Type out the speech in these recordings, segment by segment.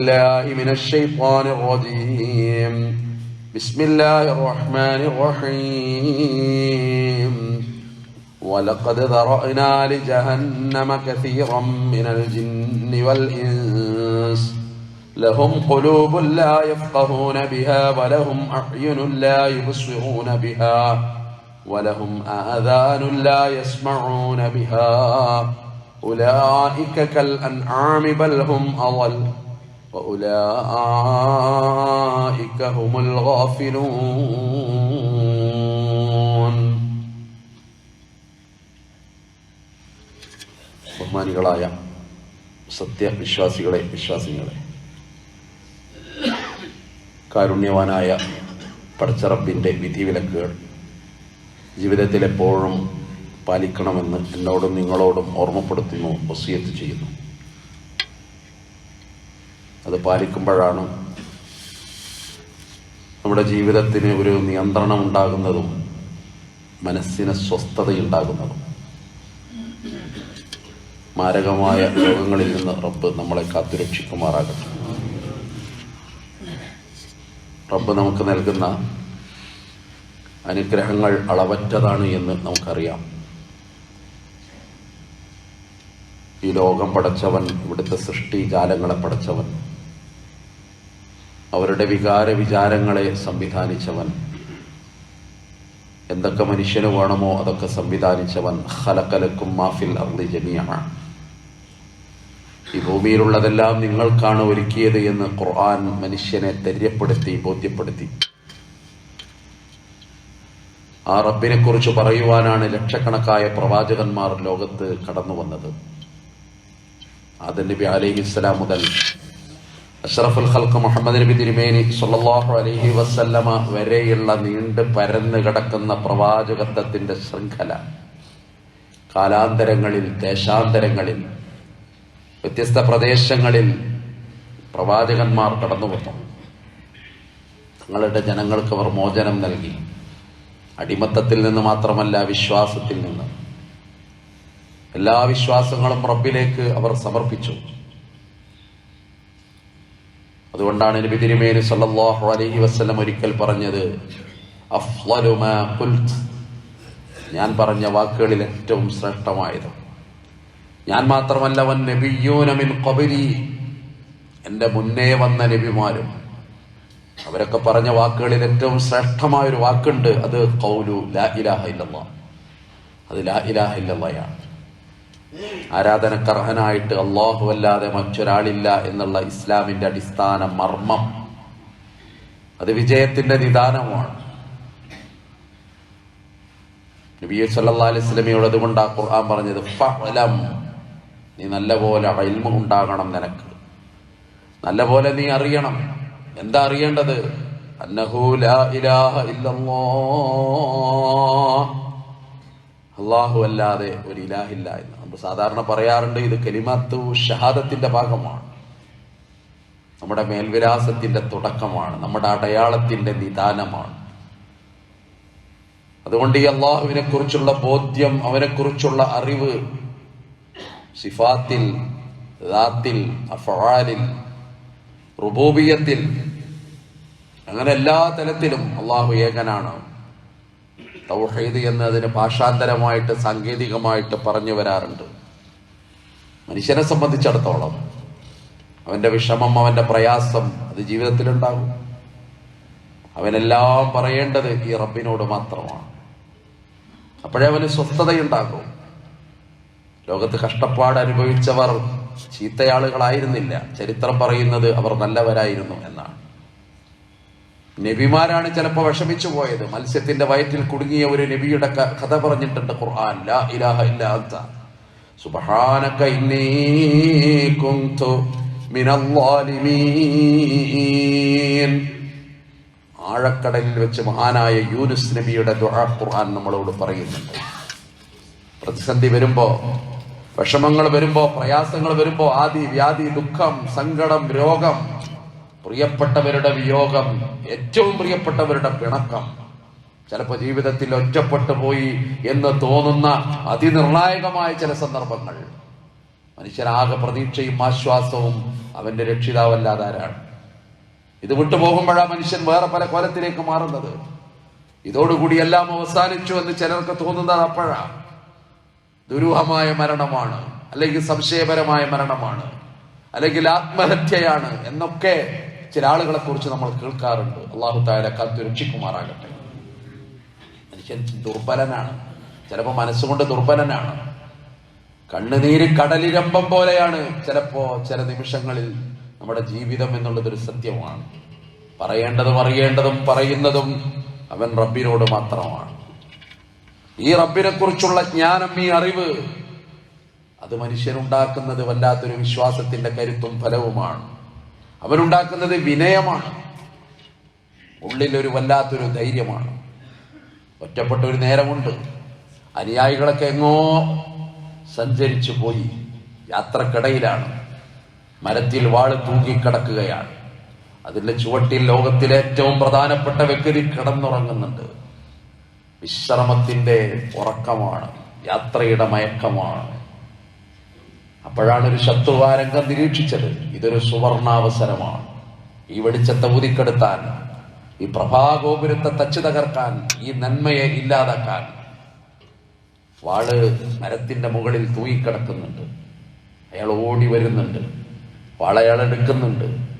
الله من الشيطان الرجيم. بسم الله الرحمن الرحيم. ولقد ذرأنا لجهنم كثيرا من الجن والإنس. لهم قلوب لا يفقهون بها ولهم أعين لا يبصرون بها ولهم آذان لا يسمعون بها. أولئك كالأنعام بل هم أضل. وأولئك هم الغافلون ബഹുമാനികളായ സത്യവിശ്വാസികളെ വിശ്വാസികളെ കാരുണ്യവാനായ പടച്ചറപ്പിൻ്റെ വിധിവിലക്കുകൾ ജീവിതത്തിൽ എപ്പോഴും പാലിക്കണമെന്ന് എന്നോടും നിങ്ങളോടും ഓർമ്മപ്പെടുത്തുന്നു വസിയത്ത് ചെയ്യുന്നു അത് പാലിക്കുമ്പോഴാണ് നമ്മുടെ ജീവിതത്തിന് ഒരു നിയന്ത്രണം ഉണ്ടാകുന്നതും മനസ്സിന് സ്വസ്ഥതയുണ്ടാകുന്നതും. മാരകമായ രോഗങ്ങളിൽ നിന്ന് റബ്ബ് നമ്മളെ കാത്തുരക്ഷിക്കുമാറാകട്ടെ. റബ്ബ് നമുക്ക് നൽകുന്ന അനുഗ്രഹങ്ങൾ അളവറ്റതാണ് എന്ന് നമുക്കറിയാം. ഈ ലോകം പടച്ചവൻ ഇവിടുത്തെ സൃഷ്ടിജാലങ്ങളെ പടച്ചവൻ അവരുടെ വികാര വിചാരങ്ങളെ സംവിധാനിച്ചവൻ. എന്തൊക്കെ മനുഷ്യന് വേണമോ അതൊക്കെ സംവിധാനിച്ചവൻ. ഹലക്കലക്കും മാഫിൽ അർദി ജമിയാണ് ഈ ഭൂമിയിലുള്ളതെല്ലാം നിങ്ങൾക്കാണ് ഒരുക്കിയത് എന്ന് ഖുർആൻ മനുഷ്യനെ തെര്യപ്പെടുത്തി ബോധ്യപ്പെടുത്തി. ആ റബ്ബിനെ കുറിച്ച് പറയുവാനാണ് ലക്ഷക്കണക്കായ പ്രവാചകന്മാർ ലോകത്ത് കടന്നു വന്നത് ആദം നബി ഇസ്ലാം മുതൽ അഷ്റഫുൽ ഖൽക്ക് മുഹമ്മദ് നബി തിരുമേനി സല്ലാഹു അലഹി വസല്ലമ വരെയുള്ള നീണ്ട് പരന്നു കിടക്കുന്ന പ്രവാചകത്വത്തിന്റെ ശൃംഖല. കാലാന്തരങ്ങളിൽ ദേശാന്തരങ്ങളിൽ വ്യത്യസ്ത പ്രദേശങ്ങളിൽ പ്രവാചകന്മാർ കടന്നു വന്നു. തങ്ങളുടെ ജനങ്ങൾക്ക് അവർ മോചനം നൽകി. അടിമത്തത്തിൽ നിന്ന് മാത്രമല്ല വിശ്വാസത്തിൽ നിന്ന്. എല്ലാ വിശ്വാസങ്ങളും റബ്ബിലേക്ക് അവർ സമർപ്പിച്ചു. അതുകൊണ്ടാണ് നബി തിരുമേനി സല്ലല്ലാഹു അലൈഹി വസല്ലം ഒരിക്കൽ പറഞ്ഞത് ഞാൻ പറഞ്ഞ വാക്കുകളിൽ ഏറ്റവും ശ്രേഷ്ഠമായത്. ഞാൻ മാത്രമല്ല വൻ നബിയൂനമിൻ മിൻ ഖബലി. എന്റെ മുന്നേ വന്ന നബിമാരും അവരൊക്കെ പറഞ്ഞ വാക്കുകളിൽ ഏറ്റവും ശ്രേഷ്ഠമായ ഒരു വാക്കുണ്ട് അത് കൗലു ലാ ഇലാഹ ഇല്ലല്ലാ. അത് ലാ ഇലാഹ ഇല്ലല്ലയാണ്. ആരാധനക്കർഹനായിട്ട് അള്ളാഹു അല്ലാതെ മറ്റൊരാളില്ല എന്നുള്ള ഇസ്ലാമിന്റെ അടിസ്ഥാന മർമ്മം. അത് വിജയത്തിന്റെ നിദാനമാണ്. നബി സല്ലാ അലൈഹി അതുകൊണ്ട് ആ ഖുർആൻ പറഞ്ഞത് ഫലം നീ നല്ലപോലെ അയൽമ ഉണ്ടാകണം നിനക്ക്. നല്ലപോലെ നീ അറിയണം. എന്താ അറിയേണ്ടത്? അള്ളാഹു അല്ലാതെ ഒരു ഇലാഹില്ല എന്ന്. നമ്മൾ സാധാരണ പറയാറുണ്ട് ഇത് കലിമത്തു ഷഹാദത്തിന്റെ ഭാഗമാണ്. നമ്മുടെ മേൽവിലാസത്തിന്റെ തുടക്കമാണ് നമ്മുടെ അടയാളത്തിന്റെ നിദാനമാണ്. അതുകൊണ്ട് ഈ അള്ളാഹുവിനെ കുറിച്ചുള്ള ബോധ്യം അവനെ കുറിച്ചുള്ള അറിവ് സിഫാത്തിൽ ദാത്തിൽ അഫാലിൽ റുബൂബിയത്തിൽ അങ്ങനെ എല്ലാ തലത്തിലും അള്ളാഹു ഏകനാണ്. തൗഹീദ് എന്ന് അതിന് ഭാഷാന്തരമായിട്ട് സാങ്കേതികമായിട്ട് പറഞ്ഞു വരാറുണ്ട്. മനുഷ്യനെ സംബന്ധിച്ചിടത്തോളം അവന്റെ വിഷമം അവന്റെ പ്രയാസം അത് ജീവിതത്തിലുണ്ടാകും. അവനെല്ലാം പറയേണ്ടത് ഈ റബ്ബിനോട് മാത്രമാണ്. അപ്പോഴേ അവന് സ്വസ്ഥതയുണ്ടാകും. ലോകത്ത് കഷ്ടപ്പാട് അനുഭവിച്ചവർ ചീത്തയാളുകളായിരുന്നില്ല. ചരിത്രം പറയുന്നത് അവർ നല്ലവരായിരുന്നു എന്നാണ്. നബിമാരാണ് ചിലപ്പോൾ വിഷമിച്ചു പോയത്. മത്സ്യത്തിന്റെ വയറ്റിൽ കുടുങ്ങിയ ഒരു നബിയുടെ കഥ പറഞ്ഞിട്ടുണ്ട് ഖുർആൻ. ലാ ഇലാഹ ഇന്നി കുന്തു ആഴക്കടലിൽ വെച്ച് മഹാനായ യൂനുസ് നബിയുടെ ദുആ ഖുർആൻ നമ്മളോട് പറയുന്നുണ്ട്. പ്രതിസന്ധി വരുമ്പോ വിഷമങ്ങൾ വരുമ്പോ പ്രയാസങ്ങൾ വരുമ്പോ ആദി വ്യാധി ദുഃഖം സങ്കടം രോഗം പ്രിയപ്പെട്ടവരുടെ വിയോഗം ഏറ്റവും പ്രിയപ്പെട്ടവരുടെ പിണക്കം. ചിലപ്പോൾ ജീവിതത്തിൽ ഒറ്റപ്പെട്ടു പോയി എന്ന് തോന്നുന്ന അതിനിർണായകമായ ചില സന്ദർഭങ്ങൾ. മനുഷ്യനാകെ പ്രതീക്ഷയും ആശ്വാസവും അവന്റെ രക്ഷിതാവല്ലാതെ ആരാണ്? ഇത് വിട്ടുപോകുമ്പോഴാണ് മനുഷ്യൻ വേറെ പല കൊലത്തിലേക്ക് മാറുന്നത്. ഇതോടുകൂടി എല്ലാം അവസാനിച്ചു എന്ന് ചിലർക്ക് തോന്നുന്നത് അപ്പോഴാണ് ദുരൂഹമായ മരണമാണ് അല്ലെങ്കിൽ സംശയപരമായ മരണമാണ്. അല്ലെങ്കിൽ ആത്മഹത്യയാണ് എന്നൊക്കെ ചില ആളുകളെ കുറിച്ച് നമ്മൾ കേൾക്കാറുണ്ട്. അള്ളാഹു താര കാത്തു രക്ഷിക്കുമാറാകട്ടെ. മനുഷ്യൻ ദുർബലനാണ്. ചിലപ്പോൾ മനസ്സുകൊണ്ട് ദുർബലനാണ്. കണ്ണുനീര് കടലിരമ്പം പോലെയാണ് ചിലപ്പോ ചില നിമിഷങ്ങളിൽ നമ്മുടെ ജീവിതം എന്നുള്ളതൊരു സത്യമാണ്. പറയേണ്ടതും അറിയേണ്ടതും പറയുന്നതും അവൻ റബ്ബിനോട് മാത്രമാണ്. ഈ റബ്ബിനെ കുറിച്ചുള്ള ജ്ഞാനം ഈ അറിവ് അത് മനുഷ്യനുണ്ടാക്കുന്നത് വല്ലാത്തൊരു വിശ്വാസത്തിന്റെ കരുത്തും ഫലവുമാണ്. അവനുണ്ടാക്കുന്നത് വിനയമാണ്. ഉള്ളിലൊരു വല്ലാത്തൊരു ധൈര്യമാണ്. ഒറ്റപ്പെട്ട ഒരു നേരമുണ്ട്. അനുയായികളൊക്കെ എങ്ങോ സഞ്ചരിച്ചു പോയി. യാത്രക്കിടയിലാണ്. മരത്തിൽ വാൾ തൂങ്ങിക്കിടക്കുകയാണ് അതിന്റെ ചുവട്ടിൽ ലോകത്തിലെ ഏറ്റവും പ്രധാനപ്പെട്ട വ്യക്തി കിടന്നുറങ്ങുന്നുണ്ട്. വിശ്രമത്തിന്റെ ഉറക്കമാണ്. യാത്രയുടെ മയക്കമാണ്. അപ്പോഴാണ് ഒരു ശത്രുവാരംഗം നിരീക്ഷിച്ചത്. ഇതൊരു സുവർണാവസരമാണ്. ഈ വെളിച്ചത്തെ ഊതിക്കെടുത്താൻ ഈ പ്രഭാഗോപുരത്തെ തച്ചു തകർക്കാൻ ഈ നന്മയെ ഇല്ലാതാക്കാൻ വാൾ മരത്തിന്റെ മുകളിൽ തൂങ്ങിക്കിടക്കുന്നുണ്ട്. അയാൾ ഓടി വരുന്നുണ്ട്. വാള എടുക്കുന്നുണ്ട്.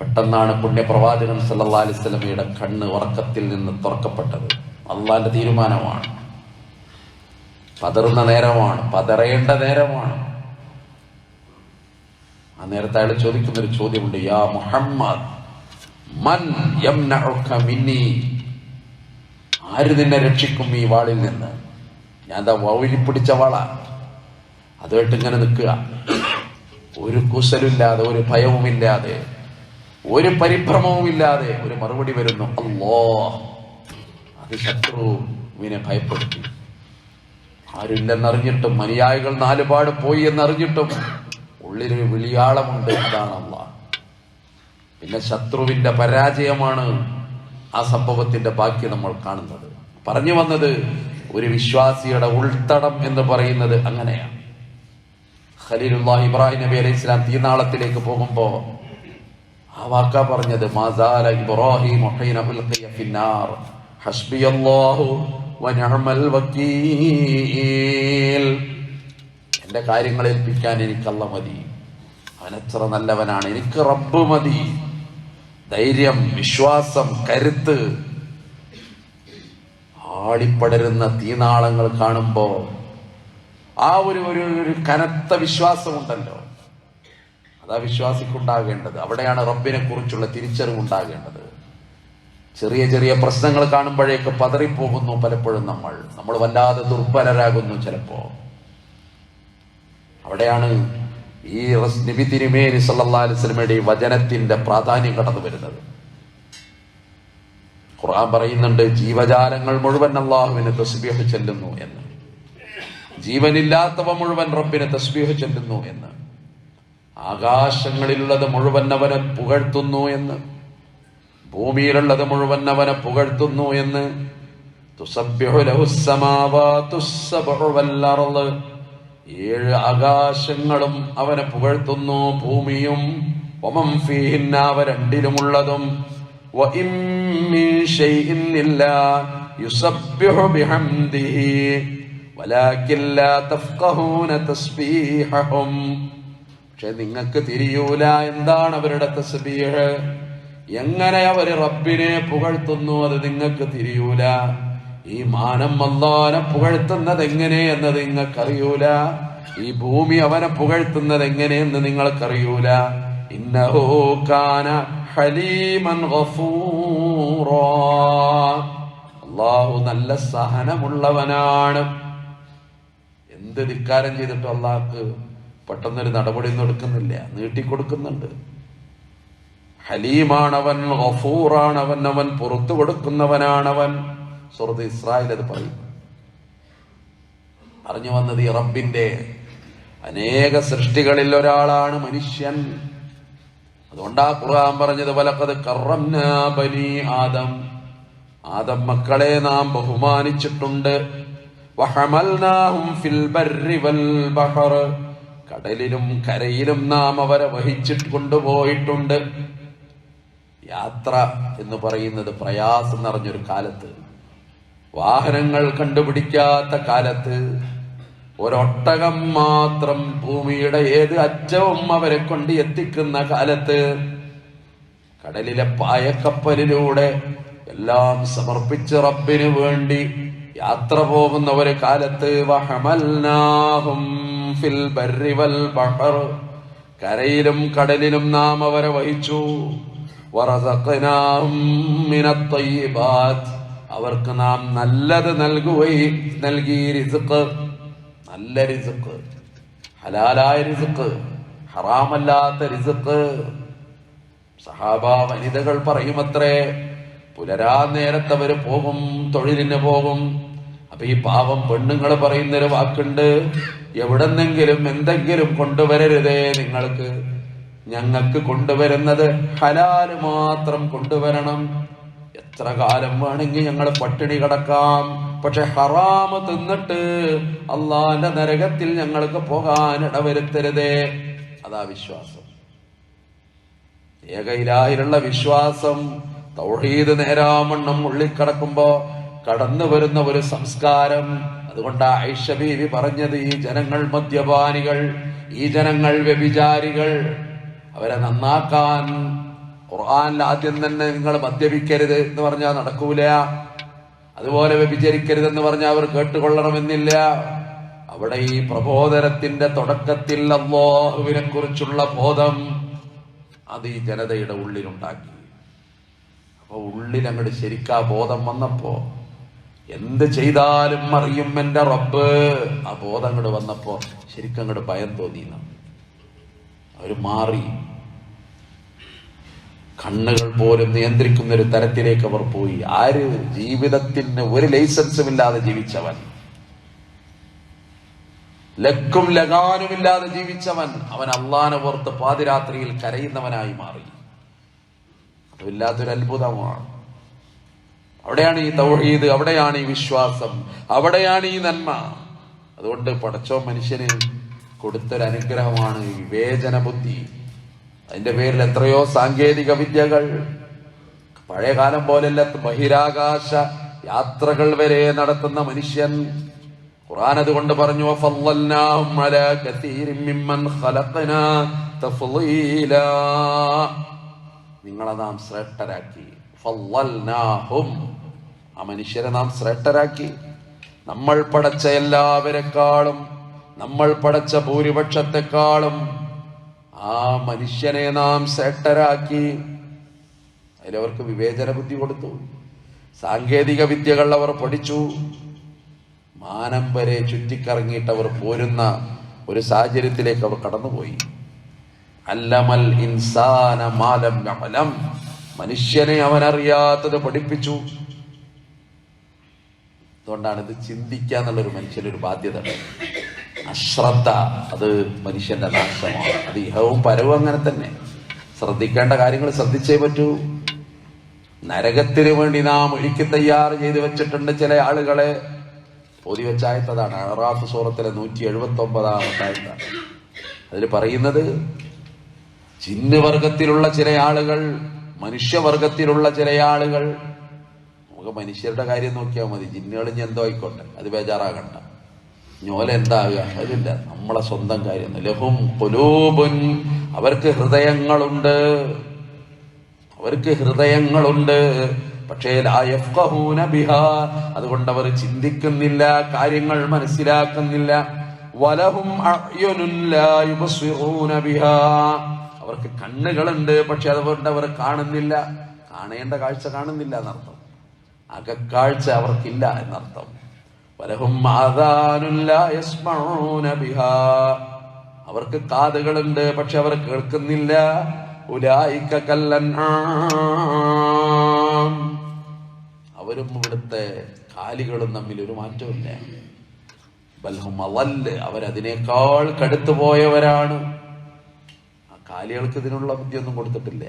പെട്ടെന്നാണ് പുണ്യപ്രവാചകൻ സല്ലാ അലിസ്ലമിയുടെ കണ്ണ് ഉറക്കത്തിൽ നിന്ന് തുറക്കപ്പെട്ടത്. അള്ളാന്റെ തീരുമാനമാണ്. പതറുന്ന നേരമാണ് പതറേണ്ട നേരമാണ്. ആ നേരത്തെ അയാൾ ചോദിക്കുന്ന ഒരു ചോദ്യമുണ്ട് യാ മുഹമ്മദ് മൻ മിന്നി? ആര് നിന്നെ രക്ഷിക്കും ഈ വാളിൽ നിന്ന്? ഞാൻ എന്താ വൗലി പിടിച്ച വാള. അതുമായിട്ട് ഇങ്ങനെ നിൽക്കുക. ഒരു കുസലില്ലാതെ ഒരു ഭയവുമില്ലാതെ ഒരു പരിഭ്രമവുമില്ലാതെ ഒരു മറുപടി വരുന്നു അല്ലോ അത് ശത്രുവിനെ ഭയപ്പെടുത്തി. ആരില്ലെന്നറിഞ്ഞിട്ടും അനുയായികൾ നാലുപാട് പോയി എന്നറിഞ്ഞിട്ടും ഉള്ളിലൊരു വിളിയാളമുണ്ട് അതാണ് അള്ളാഹ്. പിന്നെ ശത്രുവിന്റെ പരാജയമാണ് ആ സംഭവത്തിന്റെ ബാക്കി നമ്മൾ കാണുന്നത്. പറഞ്ഞു വന്നത് ഒരു വിശ്വാസിയുടെ ഉൾത്തടം എന്ന് പറയുന്നത് അങ്ങനെയാണ്. ഖലീലുല്ലാഹ് ഇബ്രാഹിം നബി അലൈഹി ഇസ്ലാം തീനാളത്തിലേക്ക് പോകുമ്പോ ആ വാക്ക പറഞ്ഞത് മസാല ഇബ്രാഹിം വനിഅമൽ വക്കീൽ എന്റെ കാര്യങ്ങൾ ഏൽപ്പിക്കാൻ എനിക്കല്ല മതി. അവൻ എത്ര നല്ലവനാണ്. എനിക്ക് റബ്ബ് മതി. ധൈര്യം വിശ്വാസം കരുത്ത്. ആളിപ്പടരുന്ന തീനാളങ്ങൾ കാണുമ്പോ ആ ഒരു ഒരു ഒരു കനത്ത വിശ്വാസമുണ്ടല്ലോ. അതാ വിശ്വാസിക്കുണ്ടാകേണ്ടത്. അവിടെയാണ് റബ്ബിനെ കുറിച്ചുള്ള തിരിച്ചറിവ് ഉണ്ടാകേണ്ടത് ചെറിയ ചെറിയ പ്രശ്നങ്ങൾ കാണുമ്പോഴേക്ക് പതറിപ്പോകുന്നു പലപ്പോഴും നമ്മൾ. നമ്മൾ വല്ലാതെ ദുർബലരാകുന്നു ചിലപ്പോ അവിടെയാണ് ഈ നിബി തിരുമേനി സല്ലാ അലൈഹി വസല്ലമയുടെ ഈ വചനത്തിന്റെ പ്രാധാന്യം കടന്നു വരുന്നത്. ഖുർആൻ പറയുന്നുണ്ട് ജീവജാലങ്ങൾ മുഴുവൻ അള്ളാഹുവിനെ തസ്ബീഹ് ചെല്ലുന്നു എന്ന്. ജീവനില്ലാത്തവ മുഴുവൻ റബ്ബിനെ തസ്ബീഹ് ചെല്ലുന്നു എന്ന്. ആകാശങ്ങളിലുള്ളത് മുഴുവൻ അവനെ പുകഴ്ത്തുന്നു എന്ന്. ഭൂമിയിലുള്ളത് മുഴുവൻ അവനെ പുകഴ്ത്തുന്നു എന്ന്. ഏഴ് ആകാശങ്ങളും അവനെ പുകഴ്ത്തുന്നു ഭൂമിയും. ഒമം ഫീഹിന്ന രണ്ടിലുമുള്ളതും. പക്ഷെ നിങ്ങൾക്ക് തിരിയൂല. എന്താണ് അവരുടെ തസ്ബീഹ്? എങ്ങനെ അവർ റബ്ബിനെ പുകഴ്ത്തുന്നു അത് നിങ്ങൾക്ക് തിരിയൂല? ഈ മാനം അല്ലാനെ പുകഴ്ത്തുന്നത് എങ്ങനെ എന്നത് നിങ്ങൾക്കറിയൂല? ഈ ഭൂമി അവനെ പുകഴ്ത്തുന്നത് എങ്ങനെയെന്ന് നിങ്ങൾക്കറിയൂല? ഇന്നഹോ കാന ഹലീമൻ അള്ളാഹു നല്ല സഹനമുള്ളവനാണ്. എന്ത് ധിക്കാരം ചെയ്തിട്ടും അള്ളാഹ്ക്ക് പെട്ടെന്നൊരു നടപടി ഒന്നും എടുക്കുന്നില്ല. നീട്ടിക്കൊടുക്കുന്നുണ്ട്. ഹലീമാണവൻ ഗഫൂറാണവൻ അവൻ പുറത്തു കൊടുക്കുന്നവനാണവൻ. സുഹൃത്ത് ഇസ്രായേൽ അത് പറയും. അറിഞ്ഞു വന്നത് ഈ റബ്ബിന്റെ അനേക സൃഷ്ടികളിൽ ഒരാളാണ് മനുഷ്യൻ. അതുകൊണ്ടാ ഖുർആൻ പറഞ്ഞത് വലക്കത് കറം ബനി ആദം. ആദം മക്കളെ നാം ബഹുമാനിച്ചിട്ടുണ്ട്. കടലിലും കരയിലും നാം അവരെ വഹിച്ചിട്ട് കൊണ്ടുപോയിട്ടുണ്ട്. യാത്ര എന്ന് പറയുന്നത് പ്രയാസം നിറഞ്ഞൊരു കാലത്ത് വാഹനങ്ങൾ കണ്ടുപിടിക്കാത്ത കാലത്ത് ഒരൊട്ടകം മാത്രം ഭൂമിയുടെ ഏത് അറ്റവും അവരെ കൊണ്ട് എത്തിക്കുന്ന കാലത്ത് കടലിലെ പായക്കപ്പലിലൂടെ എല്ലാം സമർപ്പിച്ച് റബ്ബിനു വേണ്ടി യാത്ര പോകുന്ന ഒരു കാലത്ത് ഫിൽ ബഹർ കരയിലും കടലിലും നാം അവരെ വഹിച്ചു. അവർക്ക് നാം നല്ലത് നൽകുകയും നൽകി റിസ്ക് നല്ല റിസ്ക് ഹലാലായ റിസ്ക് ഹറാമല്ലാത്ത റിസ്ക് സഹാബ വനിതകൾ പറയുമത്രേ പുലരാ നേരത്തെ അവർ പോകും തൊഴിലിന് പോകും. അപ്പൊ ഈ പാവം പെണ്ണുങ്ങൾ പറയുന്നൊരു വാക്കുണ്ട് എവിടെന്നെങ്കിലും എന്തെങ്കിലും കൊണ്ടുവരരുതേ നിങ്ങൾക്ക്. ഞങ്ങൾക്ക് കൊണ്ടുവരുന്നത് ഹലാൽ മാത്രം കൊണ്ടുവരണം. എത്ര കാലം വേണമെങ്കിൽ ഞങ്ങൾ പട്ടിണി കിടക്കാം. പക്ഷെ ഹറാമ് തിന്നിട്ട് അള്ളാന്റെ നരകത്തിൽ ഞങ്ങൾക്ക് പോകാൻ ഇടവരുത്തരുതേ. അതാ വിശ്വാസം. ഏകയിലായിലുള്ള വിശ്വാസം. തൗഹീദ് നേരാമണ്ണം ഉള്ളിക്കടക്കുമ്പോ കടന്നു വരുന്ന ഒരു സംസ്കാരം. അതുകൊണ്ട് ഐഷ ബീവി പറഞ്ഞത് ഈ ജനങ്ങൾ മദ്യപാനികൾ ഈ ജനങ്ങൾ വ്യഭിചാരികൾ അവരെ നന്നാക്കാൻ ഖുർആാനിൽ ആദ്യം തന്നെ നിങ്ങൾ മദ്യപിക്കരുത് എന്ന് പറഞ്ഞാൽ നടക്കൂല. അതുപോലെ വ്യഭിചരിക്കരുതെന്ന് പറഞ്ഞാൽ അവർ കേട്ടുകൊള്ളണമെന്നില്ല. അവിടെ ഈ പ്രബോധനത്തിന്റെ തുടക്കത്തിൽ അള്ളാഹുവിനെ കുറിച്ചുള്ള ബോധം അത് ഈ ജനതയുടെ ഉള്ളിലുണ്ടാക്കി. അപ്പൊ ഉള്ളിൽ അങ്ങോട്ട് ശരിക്കാ ബോധം വന്നപ്പോ എന്ത് ചെയ്താലും അറിയും എന്റെ റബ്ബ്. ആ ബോധം അങ്ങോട്ട് വന്നപ്പോ ശരിക്കും അങ്ങോട്ട് ഭയം തോന്നിയെന്ന് അവർ മാറി. കണ്ണുകൾ പോലും നിയന്ത്രിക്കുന്ന ഒരു തരത്തിലേക്ക് അവർ പോയി. ആര്? ജീവിതത്തിന് ഒരു ലൈസൻസും ഇല്ലാതെ ജീവിച്ചവൻ. ലക്കും ലഗാനുമില്ലാതെ ജീവിച്ചവൻ. അവൻ അള്ളാനെ ഓർത്ത് പാതിരാത്രിയിൽ കരയുന്നവനായി മാറി. അതില്ലാത്തൊരു അത്ഭുതമാണ്. അവിടെയാണ് ഈ തൗഹീദ് അവിടെയാണ് ഈ വിശ്വാസം അവിടെയാണ് ഈ നന്മ. അതുകൊണ്ട് പടച്ചോ മനുഷ്യന്? കൊടുത്തൊരനുഗ്രഹമാണ് വിവേചന ബുദ്ധി അതിന്റെ പേരിൽ എത്രയോ സാങ്കേതിക വിദ്യകൾ. പഴയകാലം പോലല്ല ബഹിരാകാശ യാത്രകൾ വരെ നടത്തുന്ന മനുഷ്യൻ. ഖുർആൻ അതുകൊണ്ട് പറഞ്ഞു നിങ്ങളെ നാം ശ്രേഷ്ഠരാക്കി. ആ മനുഷ്യരെ നാം ശ്രേഷ്ഠരാക്കി. നമ്മൾ പടച്ച എല്ലാവരെക്കാളും നമ്മൾ പടച്ച ഭൂരിപക്ഷത്തെക്കാളും ആ മനുഷ്യനെ നാം സെട്ടരാക്കി. അതിലവർക്ക് വിവേചന ബുദ്ധി കൊടുത്തു. സാങ്കേതിക വിദ്യകൾ അവർ പഠിച്ചു. മാനം വരെ ചുറ്റിക്കറങ്ങിയിട്ട് അവർ പോരുന്ന ഒരു സാഹചര്യത്തിലേക്ക് അവർ കടന്നുപോയി. അല്ലമൽ ഇൻസാന മാലം അമലം മനുഷ്യനെ അവൻ അറിയാത്തത് പഠിപ്പിച്ചു. അതുകൊണ്ടാണ് ഇത് ചിന്തിക്കുക എന്നുള്ളൊരു മനുഷ്യനൊരു ബാധ്യത. അശ്രദ്ധ അത് മനുഷ്യന്റെ നാശമാണ്. അത് ഇഹവും പരവും അങ്ങനെ തന്നെ. ശ്രദ്ധിക്കേണ്ട കാര്യങ്ങൾ ശ്രദ്ധിച്ചേ പറ്റൂ. നരകത്തിന് വേണ്ടി നാം ഒഴുക്ക് തയ്യാർ ചെയ്തു വെച്ചിട്ടുണ്ട് ചില ആളുകളെ. പൊതി വെച്ചായത്തതാണ്. അറാഫ് സൂറത്തിലെ നൂറ്റി എഴുപത്തി ഒമ്പതാം ആയത്താണ് അതിൽ പറയുന്നത് ജിന്ന് വർഗത്തിലുള്ള ചില ആളുകൾ മനുഷ്യവർഗത്തിലുള്ള ചില ആളുകൾ നമുക്ക് മനുഷ്യരുടെ കാര്യം നോക്കിയാൽ മതി. ജിന്നുകൾ എന്തോ ആയിക്കോട്ടെ അത് ബേജാറാകണ്ട. ഞോല എന്താകുക അതില്ല. നമ്മളെ സ്വന്തം കാര്യം. ലഹും കൊലൂബുൻ അവർക്ക് ഹൃദയങ്ങളുണ്ട്. അവർക്ക് ഹൃദയങ്ങളുണ്ട്. പക്ഷേ ലാ യഫ്ഖഹൂന ബിഹാ. അതുകൊണ്ട് അവർ ചിന്തിക്കുന്നില്ല കാര്യങ്ങൾ മനസ്സിലാക്കുന്നില്ല. വലഹും ബിഹാ. അവർക്ക് കണ്ണുകളുണ്ട് പക്ഷെ അതുകൊണ്ട് അവർ കാണുന്നില്ല. കാണേണ്ട കാഴ്ച കാണുന്നില്ല എന്നർത്ഥം. അകക്കാഴ്ച അവർക്കില്ല എന്നർത്ഥം. ബിഹാ. അവർക്ക് കാതുകളുണ്ട് പക്ഷെ അവർ കേൾക്കുന്നില്ല. ഉലായിക്ക കല്ലൻആം. അവരും ഇവിടുത്തെ കാലികളും തമ്മിൽ ഒരു മാറ്റമില്ല. ബൽഹും അളല്ല് അവരതിനേക്കാൾ കടുത്തു പോയവരാണ് ആ കാലികൾക്ക് ഇതിനുള്ള ബുദ്ധിയൊന്നും കൊടുത്തിട്ടില്ല.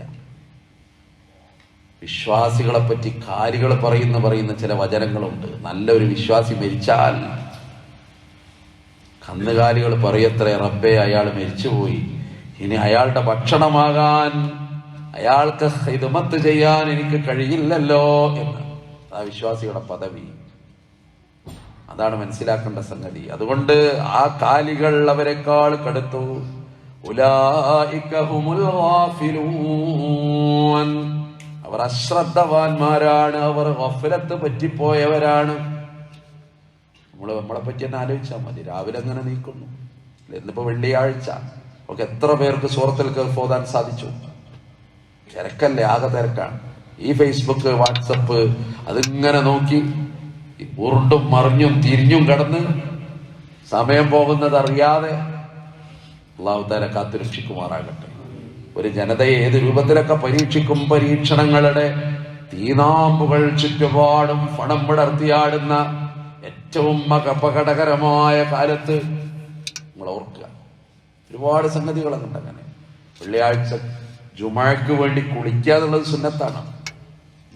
വിശ്വാസികളെ പറ്റി കാര്യങ്ങൾ പറയുന്ന പറയുന്ന ചില വചനങ്ങളുണ്ട്. നല്ലൊരു വിശ്വാസി മരിച്ചാൽ കന്നുകാലികൾ പറയത്രേ റബ്ബെ അയാൾ മരിച്ചുപോയി. ഇനി അയാളുടെ ഭക്ഷണമാകാൻ അയാൾക്ക് ഇതുമത്ത് ചെയ്യാൻ എനിക്ക് കഴിയില്ലല്ലോ എന്ന്. ആ വിശ്വാസിയുടെ പദവി. അതാണ് മനസ്സിലാക്കേണ്ട സംഗതി. അതുകൊണ്ട് ആ കാലികൾ അവരെക്കാൾ കടുത്തു. ഉലായിക ഹുമുൽ ഗാഫിലൂൻ. അവർ അശ്രദ്ധവാന്മാരാണ്. അവർ വഫലത്ത് പറ്റിപ്പോയവരാണ്. നമ്മൾ നമ്മളെ പറ്റി തന്നെ ആലോചിച്ചാൽ മതി. രാവിലെ അങ്ങനെ നീക്കുന്നു. ഇന്നിപ്പോ വെള്ളിയാഴ്ച. നമുക്ക് എത്ര പേർക്ക് സുഹൃത്തിൽ പോകാൻ സാധിച്ചു? തിരക്കല്ലേ ആകെ തിരക്കാണ്. ഈ ഫേസ്ബുക്ക് വാട്സപ്പ് അതിങ്ങനെ നോക്കി ഉരുണ്ടും മറിഞ്ഞും തിരിഞ്ഞും കടന്ന് സമയം പോകുന്നത് അറിയാതെ അള്ളാഹുദാല കാത്തുരക്ഷിക്കുമാറാകട്ടെ. ഒരു ജനതയെ ഏത് രൂപത്തിലൊക്കെ പരീക്ഷിക്കും? പരീക്ഷണങ്ങളുടെ തീനാമ്പുകൾ ചുറ്റുപാടും പണം വിടർത്തിയാടുന്ന ഏറ്റവും അപകടകരമായ കാലത്ത് നമ്മൾ ഓർക്കുക. ഒരുപാട് സംഗതികളൊക്കെ അങ്ങനെ. വെള്ളിയാഴ്ച ജുമഴക്ക് വേണ്ടി കുളിക്കുക എന്നുള്ളത് സുന്നത്താണ്.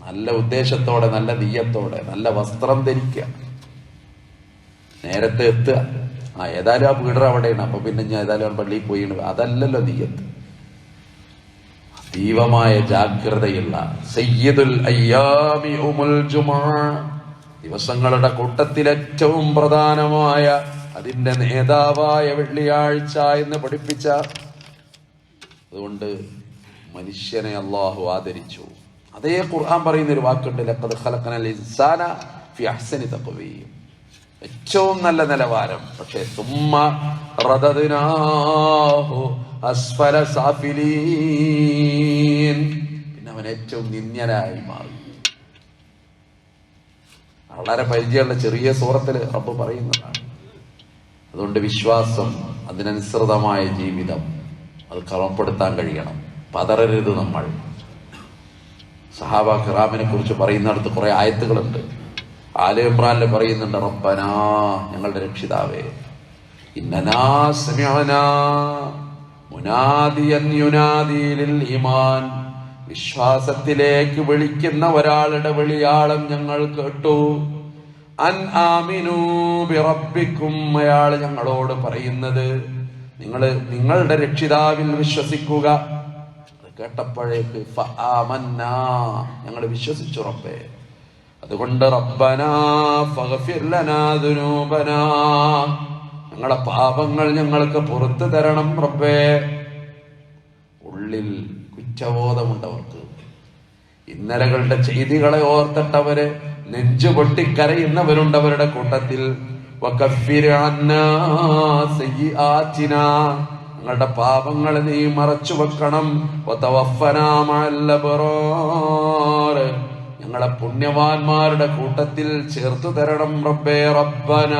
നല്ല ഉദ്ദേശത്തോടെ നല്ല നീയത്തോടെ നല്ല വസ്ത്രം ധരിക്കുക. നേരത്തെ എത്തുക. ആ ഏതായാലും ആ വീടർ അവിടെയാണ്. അപ്പൊ പിന്നെ ഞാൻ ഏതായാലും പള്ളിയിൽ പോയി അതല്ലല്ലോ നീയത്ത്. അതീവമായ ജാഗ്രതയുള്ള സയ്യിദുൽ അയ്യാമി ഉമുൽ ജുമാ. ദിവസങ്ങളുടെ കൂട്ടത്തിൽ ഏറ്റവും പ്രധാനമായ അതിന്റെ നേതാവായ വെള്ളിയാഴ്ച എന്ന് പഠിപ്പിച്ച അതുകൊണ്ട് മനുഷ്യനെ അള്ളാഹു ആദരിച്ചു. അതേ ഖുർആൻ പറയുന്ന ഒരു വാക്കുണ്ട് ലഖദ് ഖലഖനൽ ഇൻസാന ഫി അഹ്സനി തഖ്വീം ഏറ്റവും നല്ല നിലവാരം. പക്ഷെ തുമ്മ റദദിനാഹു അസ്ഫല പിന്നെ അവൻ ഏറ്റവും നിന്ദ്യനായി മാറി. വളരെ പരിചയമുള്ള ചെറിയ സൂറത്തിൽ റബ്ബ് പറയുന്നതാണ്. അതുകൊണ്ട് വിശ്വാസം അതിനനുസൃതമായ ജീവിതം അത് ക്രമപ്പെടുത്താൻ കഴിയണം. പതറരുത് നമ്മൾ. സഹാബ ഖിറാമിനെ കുറിച്ച് പറയുന്നിടത്ത് കുറെ ആയത്തുകളുണ്ട്. ആല ഇമ്രാനിൽ പറയുന്നുണ്ട് റബ്ബനാ ഞങ്ങളുടെ രക്ഷിതാവേ ഇന്നനാ മുനാദിയൻ വിശ്വാസത്തിലേക്ക് വിളിക്കുന്ന ഒരാളുടെ വിളിയാളം ഞങ്ങൾ കേട്ടു. അൻ ആമിനൂ ബിറബ്ബിക്കും അയാൾ ഞങ്ങളോട് പറയുന്നത്. നിങ്ങൾ നിങ്ങളുടെ രക്ഷിതാവിൽ വിശ്വസിക്കുക. കേട്ടപ്പോഴേക്ക് ഞങ്ങൾ വിശ്വസിച്ചു റബ്ബേ. അതുകൊണ്ട് റബ്ബനാ ഫഗ്ഫിർ ലനാ ദുനൂബനാ. ഞങ്ങളെ പാപങ്ങൾ ഞങ്ങൾക്ക് പുറത്തു തരണം റബ്ബേ. ഉള്ളിൽ കുറ്റബോധമുണ്ടവർക്ക്. ഇന്നലകളുടെ ചെയ്തികളെ ഓർത്തിട്ടവര് നെഞ്ചു പൊട്ടിക്കരയുന്നവരുണ്ട് അവരുടെ കൂട്ടത്തിൽ. ഞങ്ങളുടെ പാപങ്ങളെ നീ മറച്ചു വെക്കണം. ഞങ്ങളെ പുണ്യവാന്മാരുടെ കൂട്ടത്തിൽ ചേർത്തു തരണം റബ്ബേ റബ്ബന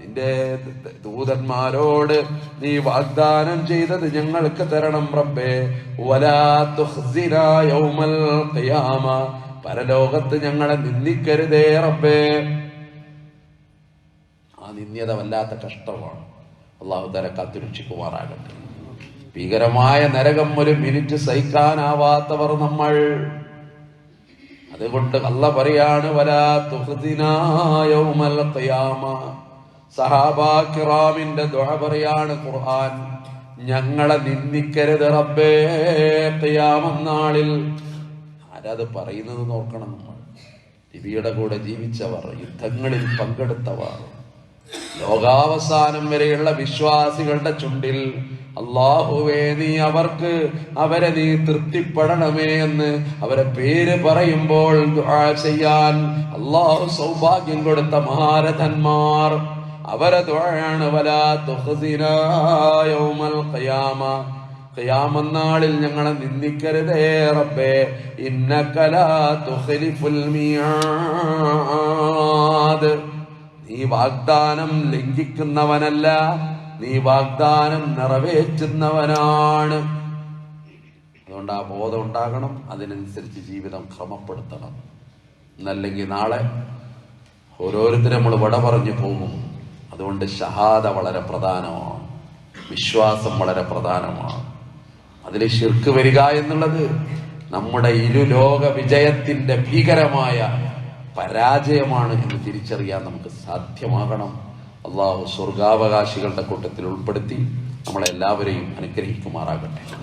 നിന്റെ ദൂതന്മാരോട് നീ വാഗ്ദാനം ചെയ്തത് ഞങ്ങൾക്ക് തരണം റബ്ബേ. യൗമൽ പരലോകത്ത് ഞങ്ങളെ നിന്ദിക്കരുതേ റബ്ബേ. ആ നിന്ദ്യത വല്ലാത്ത കഷ്ടമാണ്. അള്ളാഹു തല കാത്തുരക്ഷിക്കുമാറാകട്ടെ. ഭീകരമായ നരകം ഒരു മിനിറ്റ് സഹിക്കാനാവാത്തവർ നമ്മൾ. അതുകൊണ്ട് അല്ല പറയാണ് വലാ തുഹ്ദിനാ യൗമൽ ഖിയാമ. സഹാബാ കിറാമിന്റെ ദുആ പറയാണ് ഖുർആൻ ഞങ്ങളെ നിന്ദിക്കരുത് റബ്ബേ ഖിയാമന്നാളിൽ ആരാത് പറയുന്നത് നോക്കണം നമ്മൾ. നബിയുടെ കൂടെ ജീവിച്ചവർ യുദ്ധങ്ങളിൽ പങ്കെടുത്തവർ. ലോകാവസാനം വരെയുള്ള വിശ്വാസികളുടെ ചുണ്ടിൽ അള്ളാഹുവേ നീ അവർക്ക് അവരെ നീ തൃപ്തിപ്പെടണമേ എന്ന് അവരെ പേര് പറയുമ്പോൾ ചെയ്യാൻ അള്ളാഹു സൗഭാഗ്യം കൊടുത്ത മഹാരഥന്മാർ. അവരെ ദുആയാണ് വലാ തുഖ്സിനാ യൗമൽ ഖിയാമ ഖിയാമന്നാളിൽ ഞങ്ങളെ നിന്ദിക്കരുതേ റബ്ബേ. ഇന്നകലാ തുഖ്ലിഫുൽ മിയാദ്. നീ വാഗ്ദാനം ലംഘിക്കുന്നവനല്ല നീ വാഗ്ദാനം നിറവേറ്റുന്നവനാണ്. അതുകൊണ്ട് ആ ബോധം ഉണ്ടാകണം അതിനനുസരിച്ച് ജീവിതം ക്രമപ്പെടുത്തണം. എന്നല്ലെങ്കിൽ നാളെ ഓരോരുത്തരും നമ്മൾ വട പറഞ്ഞു പോകും. അതുകൊണ്ട് ഷഹാദ വളരെ പ്രധാനമാണ്. വിശ്വാസം വളരെ പ്രധാനമാണ്. അതിൽ ശിർക്ക് വരിക എന്നുള്ളത് നമ്മുടെ ഇരുലോക വിജയത്തിന്റെ ഭീകരമായ പരാജയമാണ് എന്ന് തിരിച്ചറിയാൻ നമുക്ക് സാധ്യമാകണം. അള്ളാഹു സ്വർഗാവകാശികളുടെ കൂട്ടത്തിൽ ഉൾപ്പെടുത്തി നമ്മളെല്ലാവരെയും അനുഗ്രഹിക്കുമാറാകട്ടെ.